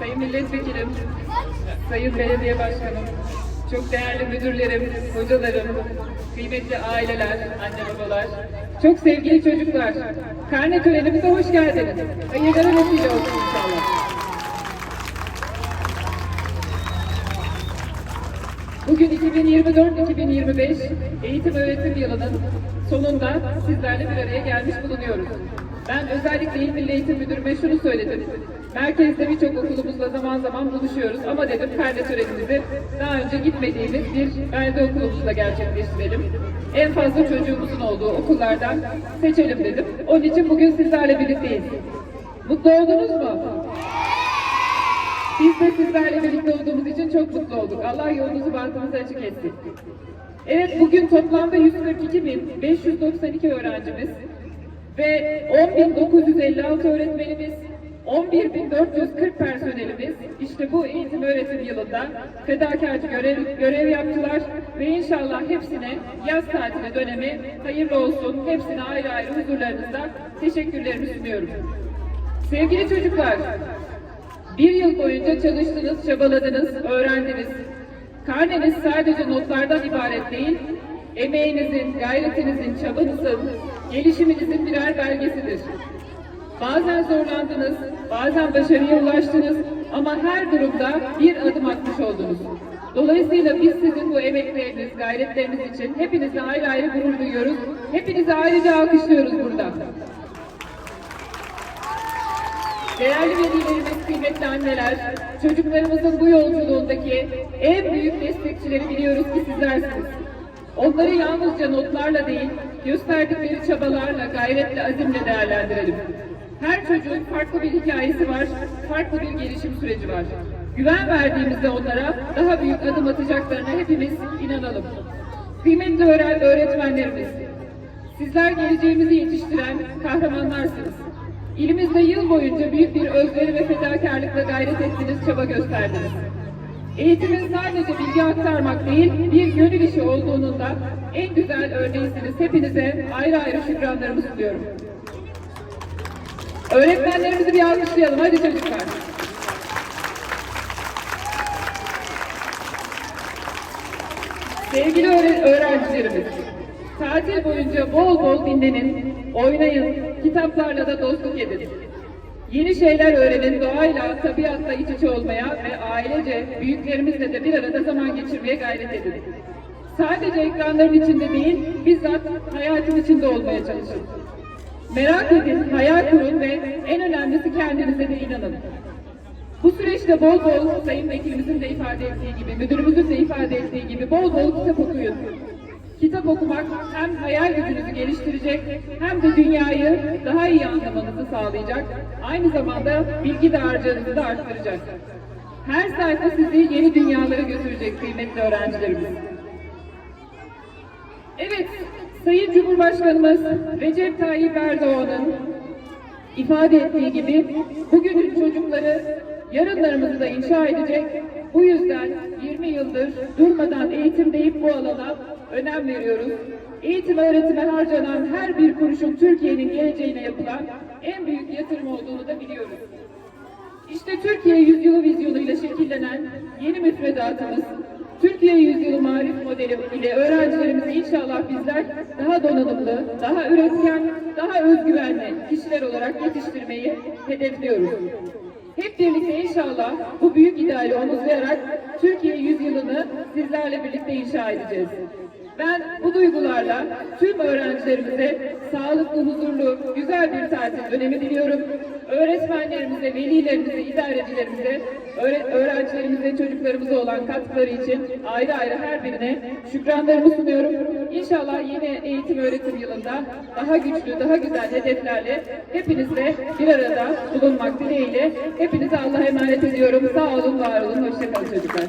Sayın Milletvekilim, Sayın Belediye Başkanım, çok değerli müdürlerim, hocalarım, kıymetli aileler, anne babalar, çok sevgili çocuklar, karne törenimize hoş geldiniz. Hayırlara vesile olsun inşallah. Bugün 2024-2025 eğitim öğretim yılının sonunda sizlerle bir araya gelmiş bulunuyoruz. Ben özellikle İl Milli Eğitim Müdürüme şunu söyledim. Merkezde birçok okulumuzla zaman zaman buluşuyoruz ama dedim karne törenimizi daha önce gitmediğimiz bir belde okulumuzda gerçekleştirelim. En fazla çocuğumuzun olduğu okullardan seçelim dedim. Onun için bugün sizlerle birlikteyiz. Mutlu oldunuz mu? Biz de sizlerle birlikte olduğumuz için çok mutlu olduk. Allah yolunuzu bahtınızı açık etsin. Evet bugün toplamda 142.592 öğrencimiz ve 10.956 öğretmenimiz, 11.440 personelimiz işte bu eğitim öğretim yılında fedakarcı görev, görev yaptılar ve inşallah hepsine yaz tatili dönemi hayırlı olsun. Hepsine ayrı ayrı huzurlarınızda teşekkürlerimi sunuyorum. Sevgili çocuklar, bir yıl boyunca çalıştınız, çabaladınız, öğrendiniz. Karneniz sadece notlardan ibaret değil, emeğinizin, gayretinizin, çabanızın, gelişiminizin birer belgesidir. Bazen zorlandınız, bazen başarıya ulaştınız ama her durumda bir adım atmış oldunuz. Dolayısıyla biz sizin bu emekleriniz, gayretleriniz için hepinize ayrı ayrı gurur duyuyoruz. Hepinize ayrıca alkışlıyoruz burada. Değerli velilerimiz, kıymetli anneler, çocuklarımızın bu yolculuğundaki en büyük destekçileri biliyoruz ki sizlersiniz. Onları yalnızca notlarla değil, gösterdikleri çabalarla, gayretle, azimle değerlendirelim. Her çocuğun farklı bir hikayesi var, farklı bir gelişim süreci var. Güven verdiğimizde onlara daha büyük adım atacaklarına hepimiz inanalım. Kıymetli öğretmenlerimiz, sizler geleceğimizi yetiştiren kahramanlarsınız. İlimizde yıl boyunca büyük bir özveri ve fedakarlıkla gayret ettiniz, çaba gösterdiniz. Eğitimin sadece bilgi aktarmak değil, bir gönül işi olduğunun en güzel örneğisiniz. Hepinize ayrı ayrı şükranlarımı sunuyorum. Öğretmenlerimizi bir alkışlayalım. Hadi çocuklar. Sevgili öğre- öğrencilerimiz, tatil boyunca bol bol dinlenin, oynayın, kitaplarla da dostluk edin. Yeni şeyler öğrenin, doğayla, tabiatla iç içe olmaya ve ailece, büyüklerimizle de bir arada zaman geçirmeye gayret edin. Sadece ekranların içinde değil, bizzat hayatın içinde olmaya çalışın. Merak edin, hayal kurun ve en önemlisi kendinize de inanın. Bu süreçte bol bol Sayın Vekilimizin de ifade ettiği gibi, müdürümüzün de ifade ettiği gibi bol bol kitap okuyun. Kitap okumak hem hayal gücünüzü geliştirecek hem de dünyayı daha iyi anlamanızı sağlayacak. Aynı zamanda bilgi dağarcığınızı da arttıracak. Her sayfa sizi yeni dünyalara götürecek kıymetli öğrencilerimiz. Evet, Sayın Cumhurbaşkanımız Recep Tayyip Erdoğan'ın ifade ettiği gibi bugünün çocukları yarınlarımızı da inşa edecek. Bu yüzden 20 yıldır durmadan eğitim deyip bu alana önem veriyoruz. Eğitim öğretime harcanan her bir kuruşun Türkiye'nin geleceğine yapılan en büyük yatırım olduğunu da biliyoruz. İşte Türkiye Yüzyılı vizyonuyla şekillenen yeni müfredatımız, Türkiye Yüzyılı Marif modeli ile öğrencilerimizi inşallah bizler daha donanımlı, daha üretken, daha özgüvenli kişiler olarak yetiştirmeyi hedefliyoruz. Hep birlikte inşallah bu büyük ideali omuzlayarak Türkiye yüzyılını sizlerle birlikte inşa edeceğiz. Ben bu duygularla tüm öğrencilerimize sağlıklı, huzurlu, güzel bir tatil dönemi diliyorum. Öğretmenlerimize, velilerimize, idarecilerimize, öğre- öğrencilerimize, çocuklarımıza olan katkıları için ayrı ayrı her birine şükranlarımı sunuyorum. İnşallah yeni eğitim öğretim yılında daha güçlü, daha güzel hedeflerle hepinizle bir arada bulunmak dileğiyle hepinize Allah'a emanet ediyorum. Sağ olun, var olun, hoşçakalın çocuklar.